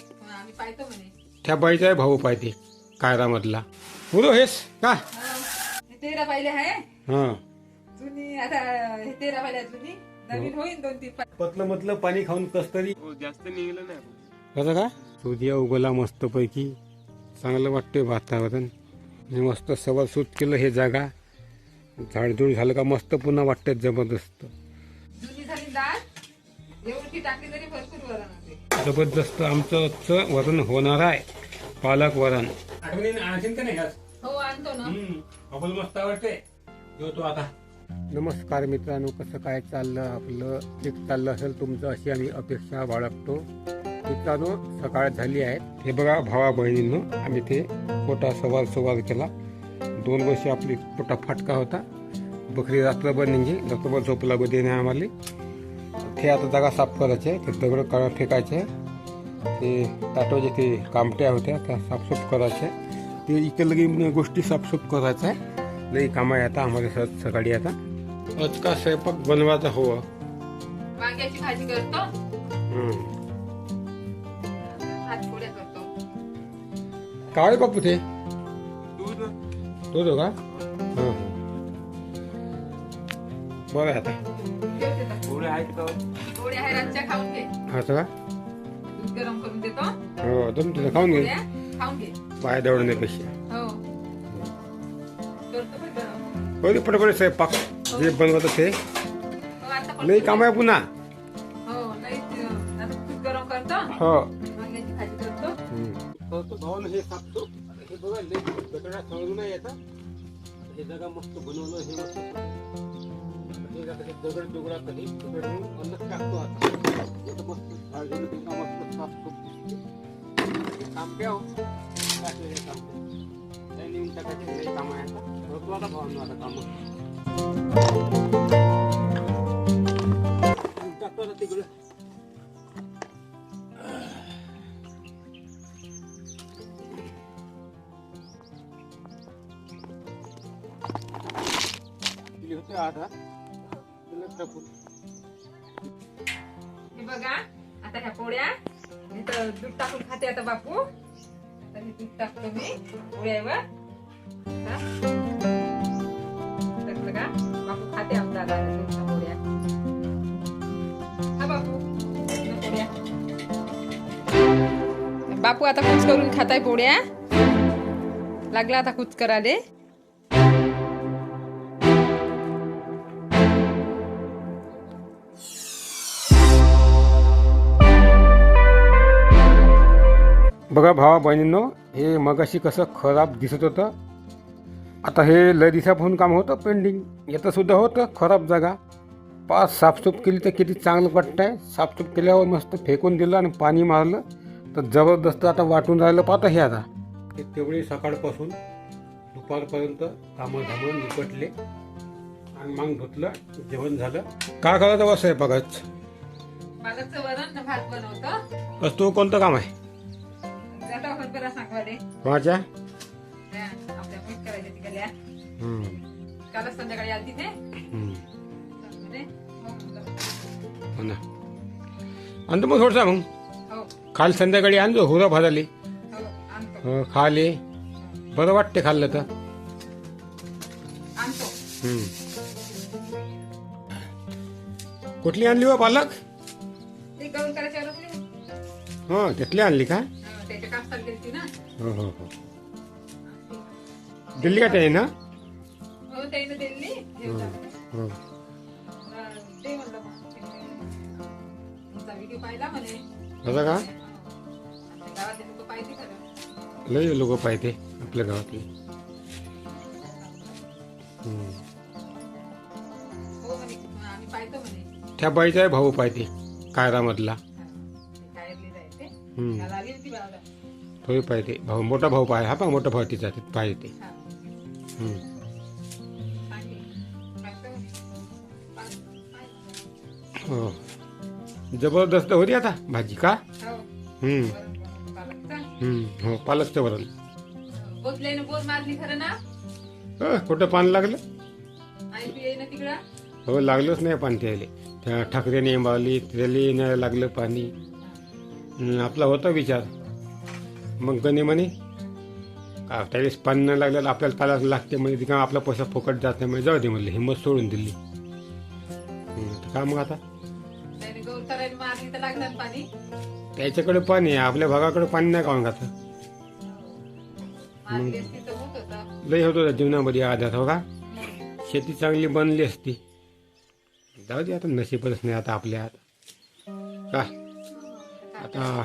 म्हणे आम्ही पाहतो म्हणे. त्या बाईचा भाऊ पाहिजे कायरामधला. बोलो हेस का? हा. तेरा पाहिले आहे. हा. जुनी आता हे तेरा पाहिले आहे जुनी. नवीन होईन दोन तीन पाहिले पतलं मतलं पाणी खाऊन कस तरी. हो जास्त निघलं नाही कसं का? सूर्य उगवला मस्त पैकी चांगलं वाटते वातावरण. आणि मस्त सवाल सूत केलं हे जागा. झाडझूड झालं का मस्त पुन्हा वाटते जबरदस्त. जबरदस्त आमचं वरण होणार आहे. पालक वरण. का नाही हो आणतो ना. अबोल मस्त आवडते. जेवतो आता. नमस्कार मित्रांनो कसं काय चाललं? आपलं ठीक चाललं असेल तुमचं अशी आम्ही अपेक्षा बाळगतो. मित्रांनो सकाळ झाली आहे. हे बघा भावा बहिणींनो आम्ही ते पोटा सवाल सवाल केला. दोन वर्ष आपली पोटा फाटका होता. बकरी रात्रभर निघे रात्रभर झोपला बदे नाही आम्हाला. ते आता जागा साफ करायचे ते दगड काढा फेकायचे ते ताटोचे ते कामट्या होत्या त्या साफसूफ करायच्या ते इकडे लगे गोष्टी साफसूफ करायच्या आहे. लई काम आहे आता आम्हाला सहज सकाळी आता. आज का स्वयंपाक बनवायचा हो. वांग्याची भाजी करतो. काय बापू ते? दूध. तो तो का? हां बरं आहे आता. आहेत का? आहे रातच्या खाऊन घे. असं का? दूध गरम करून देतो हो. तुम खाऊन घे. पोळ्या खाऊन घे. पाय दवडण्यापेक्षा हो. करतो पण गरम. हो ते पटपट स्वयंपाक जे बनवतं ते. हो आता पण लई काम आहे पुन्हा. हो नाही ते, आता दूध गरम करतो. हो. वांग्याची भाजी करतो. तो भाऊन हे सापतो. हे बघा लई गटारा समजून नाही येतं हे. जागा मस्त बनवलं हे मस्त. हे जागा हे दगड दगडा कधी दगड नेऊन अन्नच टाकतो आता हे तर मस्त झाड झालं ते का मस्त साफसूफ दिसते हे काम द्या हो. टाकलं हे काम काही नेऊन टाकायचे लई काम आहे आता करतो आता भावांनो आता काम टाकतो आता तिकडं दिली होते आधा हे बघा आता ह्या पोळ्या इथं दूध टाकून खाते आता बापू. तर हे दूध टाकतो मी पोळ्यावर. टाकलं का बापू खाते आमचा पोळ्या. हा बापू पोळ्या. बापू आता कुच करून खाताय पोळ्या. लागला आता कुच कराले बघा भावा बहिणींनो हे मगाशी कसं खराब दिसत होतं. आता हे लय दिवसापासून काम होतं पेंडिंग याचं सुद्धा होतं खराब जागा. पाच साफसूफ केली तर किती चांगलं वाटतंय. साफसूफ केल्यावर मस्त फेकून दिलं आणि पाणी मारलं. तर जबरदस्त आता वाटून राहिलं. पाहता हे आता. ते तेवढे सकाळपासून दुपारपर्यंत कामं धामं निपटले. आणि मग धुतलं जेवण झालं. काय करायचं बस आहे बघाच पालकचं वरण न भात बनवतो. बस तू कोणतं काम आहे? हरभरा सांगवाले कोणाच्या? त्या आपल्या मीठ करायच्या तिकडल्या हम्म, कालच संध्याकाळी आली तिथे हम्म. म्हणे, हो ना. आणतो मग थोडसा मग. हो. काल संध्याकाळी आणतो हुरा भाजाले. हो आणतो. हो, खाले. बरं वाटते खाल्लं तर. आणतो. हम्म. कुठली आणली हो पालक? ते गौर करायच्या रोखली हो त्यातली आणली का? ना. हो हो हो. दिल्ली का त्याने ना? हो त्याने दिली घेऊन जा म्हणे. हो अं, दे म्हणलं मग. तुमचा व्हिडिओ पाहिला म्हणे. बघा का? गावातले लोक पाहिजे खरं लय लोक पाहिजे आपल्या गावातले. त्या बाईचा भाऊ पाहिजे कायरामधला. तोही पाहिजे भाऊ मोठा भाऊ पाहिजे हा पण मोठा भाऊ तिचा पाहिजे हा. पाह- हो. जबरदस्त होती आता भाजी का? हो. पालकचं. हो पालकचं वरण. कुठं लागलं? बी येईना तिकडं? हो लागलंच नाही पाणी त्याले त्या ठाकरेने मारली त्याला लागलं पाणी. हं, आपला होता विचार. मग गणे म्हणे का त्यावेळेस पाणी नाही लागल्याला आपल्याला चालायला लागते म्हणजे तिकडे आपला पैसा फुकट जात नाही म्हणजे जाऊ दे म्हणले हिंमत सोडून दिली. का मग आता? त्याच्याकडे पाणी आहे आपल्या भागाकडे पाणी नाही काढून होता लय होतो जीवनामध्ये आधार हो का? शेती चांगली बनली असती. जाऊ दे आता नशीबच नाही आता आपल्या हात का आता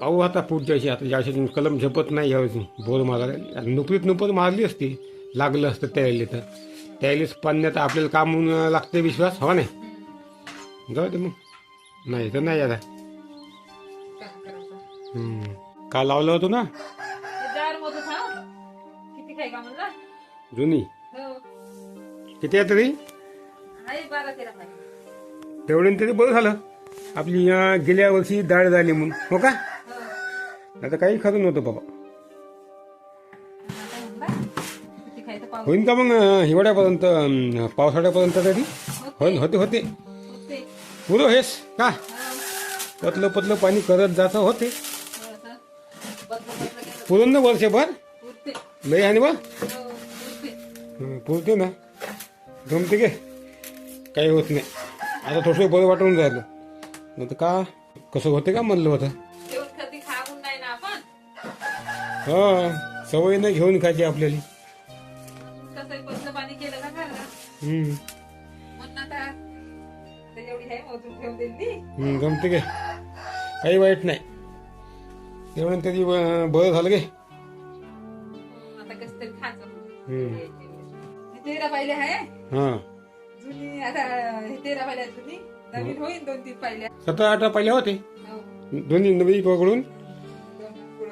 पाहू आता पुढच्या वर्षी आता या वर्षी कलम झपत नाही यावर्षी बोर मारायला नुपरीत नुपत मारली असती. लागलं असतं त्यावेळी तर. त्यावेळेस पाण्यात आपल्याला काम लागते विश्वास. हो नाही. जाऊ दे मग. नाही तर नाही आता. का लावलं होतं ना? जुनी. हो. किती आहे तरी? तेवढे तरी बरं झालं. आपली गेल्या वर्षी डाळ झाली म्हणून. हो का? आता काही खरं नव्हतं बाबा. होईन का मग हिवाळ्यापर्यंत पावसाळ्यापर्यंत तरी? होईन होते होते. पुरो हेस का? पतलं पतलं पाणी करत जातं होते. पुरून ना वर्षभर? लई लय आणि बा पुरते ना. जमते गे. काही होत नाही. आता थोडंसं बरं वाटून राहिलं. नाही तर का? कसं होते का म्हणलं होतं? हा सवय नाही घेऊन खायची आपल्याला. कसं पाणी केलं हम्म. म्हणून आता ते एवढी आहे मोजून ठेवून दिली हम्म, जमते गे काही वाईट नाही. तेवढं तरी अं, बरं झालं गे आता कसं तरी खायचं. हम्म. हे तेरा पाहिले आहे. हा. जुनी आता हे तेरा पाहिल्या जुनी. नवीन होईल दोन तीन पाहिल्या. सतरा अठरा पहिले होते. हो. दोन्ही नवी पकडून.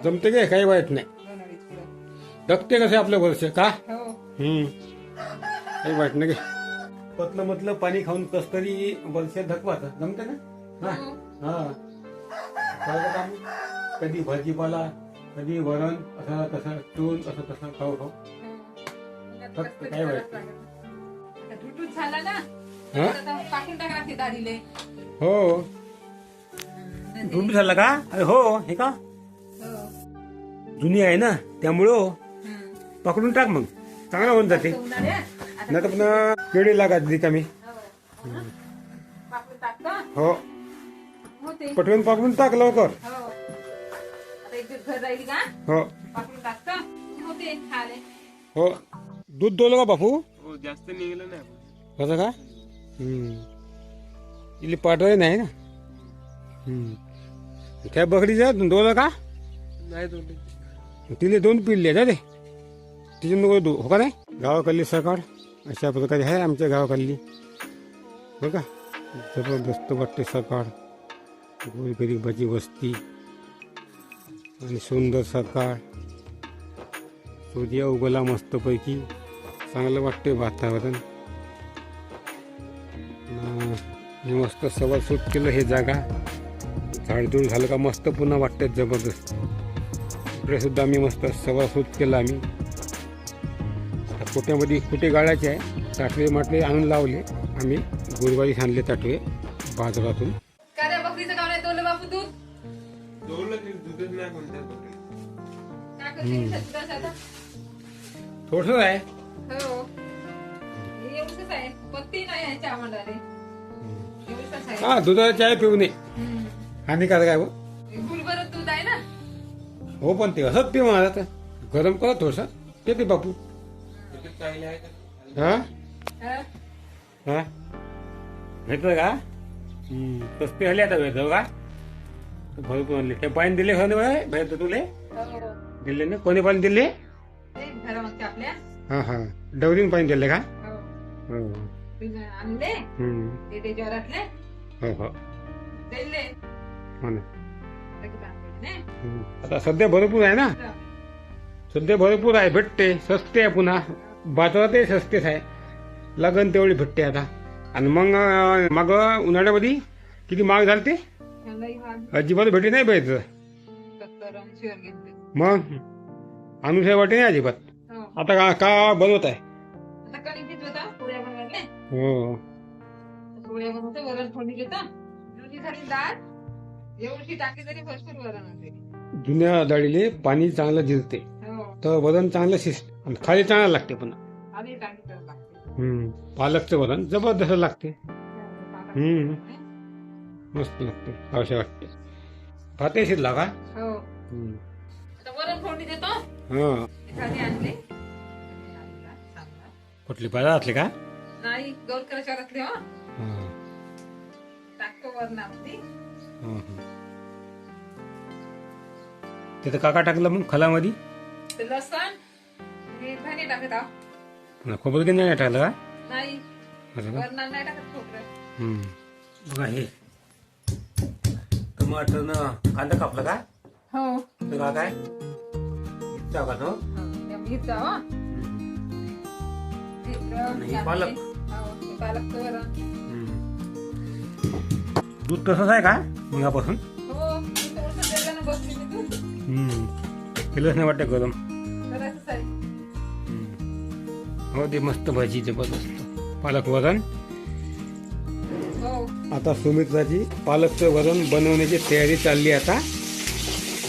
जमते गे काही वाईट नाही. जगते कसे आपलं वर्ष का? हो. हम्म. काही वाईट नाही गे पतलं मतलं पाणी खाऊन कस तरी वर्ष धकवात जमते ना? हा. हो. हा. काम. कधी भाजीपाला कधी वरण असं तसं चून असं तसं खाऊ खाऊ. आता फक्त काय वाईट झाला ना? हा? टाकून टाका दाढीले. हो. झाला का? अरे हो हे का? हो जुनी आहे ना त्यामुळं हम्म. पकडून टाक मग. चांगला होऊन जाते. नाही तर पुन्हा केळी लागत रिकामी. हो. पाकडून टाकतो हो. होते. पटवून पकडून टाक लवकर. हो. आता एक दिवस घर राहिली का? हो. पाकडून टाकतो होते. खाले. हो. दूध दोलं का बापू? हो जास्त निघलं नाही. कसं का? हम्म. इले पाठवाय नाही ना? हम्म. त्या बकरीच्या दोलं का? नाही दोन तिले दोन पिढले जा रे तिच्या नको दो हो का नाही? गावाकडली सकाळ अशा प्रकारे आहे आमच्या गावाकडली. हो का? जबरदस्त वाटते सकाळ गोरगरीबाची वस्ती. आणि सुंदर सकाळ सूर्य उगला मस्तपैकी. चांगलं वाटते वातावरण. मी मस्त सवार सूट केलं हे जागा. झाडझूड झालं का मस्त पुन्हा वाटते जबरदस्त. सुद्धा आम्ही मस्त सवा सूत केलं आम्ही. आता पोट्यामध्ये कुठे गाळायचे आहे ताटवे माटवे आणून लावले. आम्ही गुरुवारी आणले ताटवे बाजारातून. थोडस आहे. हो. हे आहे. हा दुधाचा चाय पिऊ नये. हानिकारक आहे हो पण ते असंच मला तर गरम करा थोडसा. ते बापू. आहे का? हा? हा? हा भेटलं का? हले आता भेटतो का? भरपूर आणले ते पाणी दिले खरं बाय भेटतो तुले. हो. दिले ना? कोणी पाणी दिले? ते हा हा. डवरीन पाणी दिले का? हो. हो. ते ते हो आता सध्या भरपूर आहे ना? सध्या भरपूर आहे भेटते स्वस्ते आहे पुन्हा. बाजारातही स्वस्तेच आहे. लागन तेवढी भेटते आता. आणि मग मग उन्हाळ्यामध्ये किती महाग झाले ते. अजिबात भेटी नाही पाहिजे मग? अनुसार वाटे नाही अजिबात. हो. आता का का बनवत आहे? हो. एवढी टाकली तरी भरपूर वरण होते. जुन्या डाळीले पाणी चांगलं जिरते हो. तर वरण चांगलं शिजते आणि खाली चांगलं लागते पुन्हा आधी टाकली तर लागते. हम्म. पालकचं वरण जबरदस्त लागते. हम्म. मस्त लागते. आवश्यक वाटते. भाते शिजला का हो. हम्म. आता वरण फोडणी देतो. हा. एखादी आणली. चांगला. कुठली बाजारातली का? नाही हो. हा. टाकतो हा, हा. तिथं काका टाकलं मग खलामध्ये? ते लसण आणि धने टाकत आहो. पुन्हा खोबरं की नाही टाकलं का? नाही. असं का? वरणाला नाही टाकत खोबरं. हम्म. बघा हे. टमाटर न कांदा कापला का? हो. तर का काय? इतका का तो. घेत जावा. आणि हे पालक. पालकचं वरण. दूध तसंच आहे का? मगापासून हो मी थोडंसं तेलानं बसली मी दूध केलंच नाही वाटतं गरम? हो ते मस्त भाजी जबरदस्त. पालक वरण? हो. आता सुमित्राची पालकचं वरण बनवण्याची तयारी चालली आता.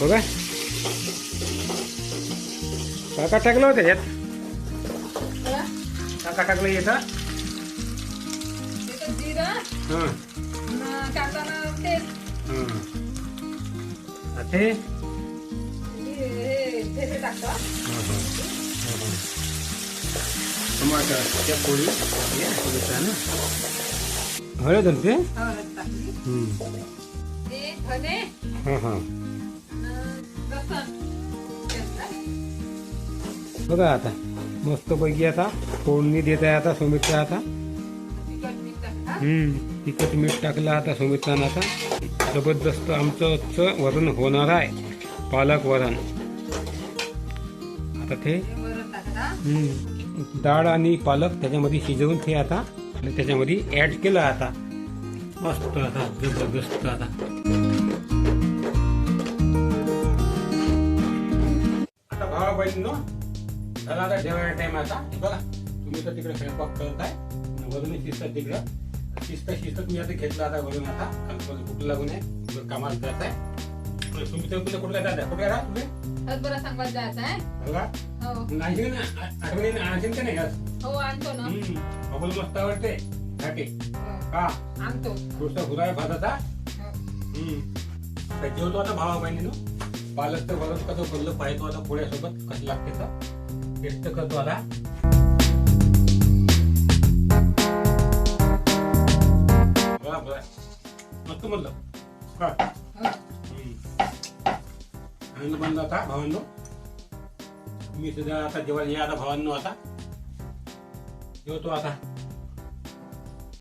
बघा. काका टाकलं होतं बघा, काका टाकलं येतं हां. हे- ठेचे टाकतो टमाटर त्या पोळी ना हळद आणि ते हळद टाकली ते धने हां हां न लसण घेतलं. बघा आता मस्त पैकी आता फोडणी देत आहे आता सुमित्रा आता. हम्म तिखट मीठ टाकलं आता सुमित्रानं आता. जबरदस्त आमचं वरण होणार आहे पालक वरण. आता ते डाळ आणि पालक त्याच्यामध्ये शिजवून ते आता. आणि त्याच्यामध्ये ऍड केलं आता. मस्त आता जबरदस्त आता. बहिणीनो झाला आता जेवायला टाइम आता. बघा तुम्ही तर तिकडे स्वयंपाक करताय. वरून शिजतात तिकडं. शिस्त तुम्ही आता घेतलं आता वरून आता. कारण भूक लागून आहे. कामाला जात आहे. तुम्ही तर कुठे कुठल्या जात? आहे कुठे राहा तुम्ही हरभरा सांगवायला जायचं आहे. हो. आठवणीने आणखीन का नाही हो आणतो ना. बबल मस्त आवडते. घाटे हो, का? आणतो. थोडसा हुराय भाताचा? हो. तर जेवतो आता भावा बहिणीनं पालकचं वरण कसं बोललं पाहिजे आता पोळ्यासोबत कसं लागते तर. टेस्ट करतो आता. बघा बघा मस्त म्हणलं. का हो. आनंद बनला आता भावांनो मी सुद्धा आता जेव्हा या आता भावांनो आता. जेवतो आता.